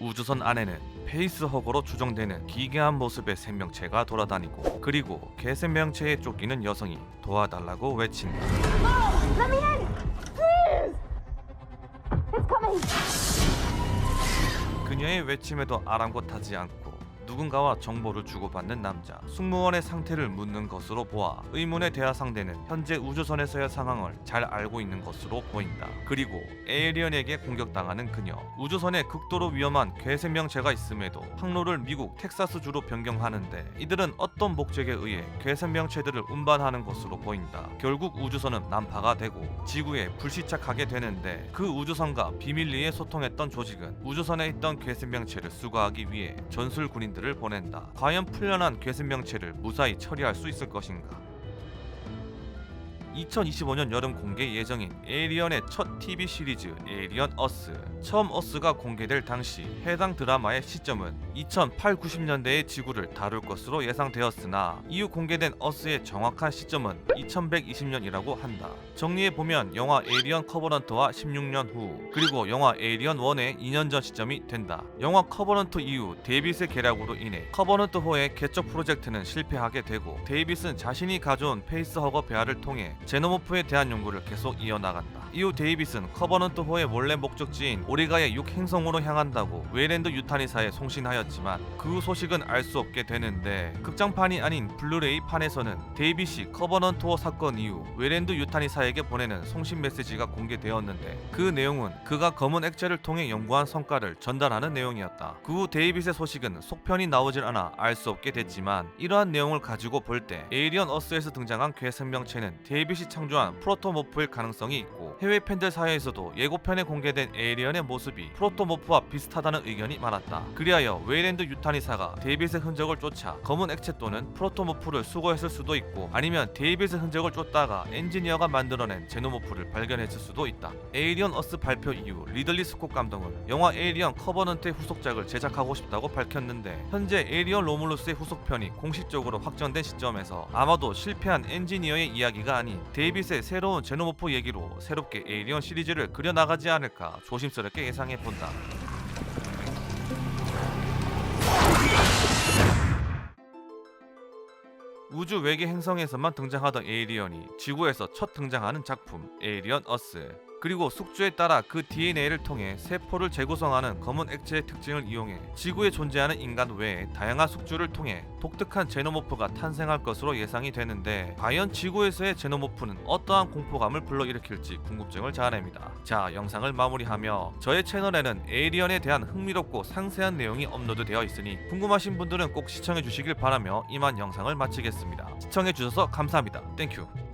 우주선 안에는 페이스허거로 추정되는 기괴한 모습의 생명체가 돌아다니고 그리고 개생명체에 쫓기는 여성이 도와달라고 외친다. 그녀의 외침에도 아랑곳하지 않고 누군가와 정보를 주고받는 남자. 승무원의 상태를 묻는 것으로 보아 의문의 대화 상대는 현재 우주선에서의 상황을 잘 알고 있는 것으로 보인다. 그리고 에이리언에게 공격당하는 그녀. 우주선에 극도로 위험한 괴생명체가 있음에도 항로를 미국 텍사스주로 변경하는데 이들은 어떤 목적에 의해 괴생명체들을 운반하는 것으로 보인다. 결국 우주선은 난파가 되고 지구에 불시착하게 되는데 그 우주선과 비밀리에 소통했던 조직은 우주선에 있던 괴생명체를 수거하기 위해 전술 군인들 을 보낸다. 과연 풀려난 괴생명체를 무사히 처리할 수 있을 것인가? 2025년 여름 공개 예정인 에이리언의 첫 TV 시리즈 에이리언 어스 처음 어스가 공개될 당시 해당 드라마의 시점은 2008, 90년대의 지구를 다룰 것으로 예상되었으나 이후 공개된 어스의 정확한 시점은 2120년이라고 한다. 정리해보면 영화 에이리언 커버넌트와 16년 후 그리고 영화 에이리언 1의 2년 전 시점이 된다. 영화 커버넌트 이후 데이빗의 계략으로 인해 커버넌트 호의 개척 프로젝트는 실패하게 되고 데이빗은 자신이 가져온 페이스허거 배아를 통해 제노모프에 대한 연구를 계속 이어나간다. 이후 데이빗은 커버넌트 호의 원래 목적지인 오리가의 6행성으로 향한다고 웨랜드 유타니사에 송신하였 지만 그후 소식은 알 수 없게 되는데 극장판이 아닌 블루레이 판에서는 데이빗이 커버넌트호 사건 이후 웨랜드 유타니사에게 보내는 송신 메시지가 공개되었는데 그 내용은 그가 검은 액체를 통해 연구한 성과를 전달하는 내용이었다. 그 후 데이빗의 소식은 속편이 나오질 않아 알 수 없게 됐지만 이러한 내용을 가지고 볼 때 에이리언 어스에서 등장한 괴 생명체는 데이빗이 창조한 프로토모프일 가능성이 있고 해외 팬들 사이에서도 예고편에 공개된 에이리언의 모습이 프로토모프와 비슷하다는 의견이 많았다. 그리하여 웨이랜드 유타니사가 데이빗의 흔적을 쫓아 검은 액체 또는 프로토모프를 수거했을 수도 있고 아니면 데이빗의 흔적을 쫓다가 엔지니어가 만들어낸 제노모프를 발견했을 수도 있다. 에이리언 어스 발표 이후 리들리 스콧 감독은 영화 에이리언 커버넌트의 후속작을 제작하고 싶다고 밝혔는데 현재 에이리언 로물루스의 후속편이 공식적으로 확정된 시점에서 아마도 실패한 엔지니어의 이야기가 아닌 데이빗의 새로운 제노모프 얘기로 새롭게 에이리언 시리즈를 그려나가지 않을까 조심스럽게 예상해 본다. 우주 외계 행성에서만 등장하던 에이리언이 지구에서 첫 등장하는 작품 에이리언 어스 그리고 숙주에 따라 그 DNA를 통해 세포를 재구성하는 검은 액체의 특징을 이용해 지구에 존재하는 인간 외에 다양한 숙주를 통해 독특한 제노모프가 탄생할 것으로 예상이 되는데 과연 지구에서의 제노모프는 어떠한 공포감을 불러일으킬지 궁금증을 자아냅니다. 자 영상을 마무리하며 저의 채널에는 에이리언에 대한 흥미롭고 상세한 내용이 업로드되어 있으니 궁금하신 분들은 꼭 시청해 주시길 바라며 이만 영상을 마치겠습니다. 시청해 주셔서 감사합니다. 땡큐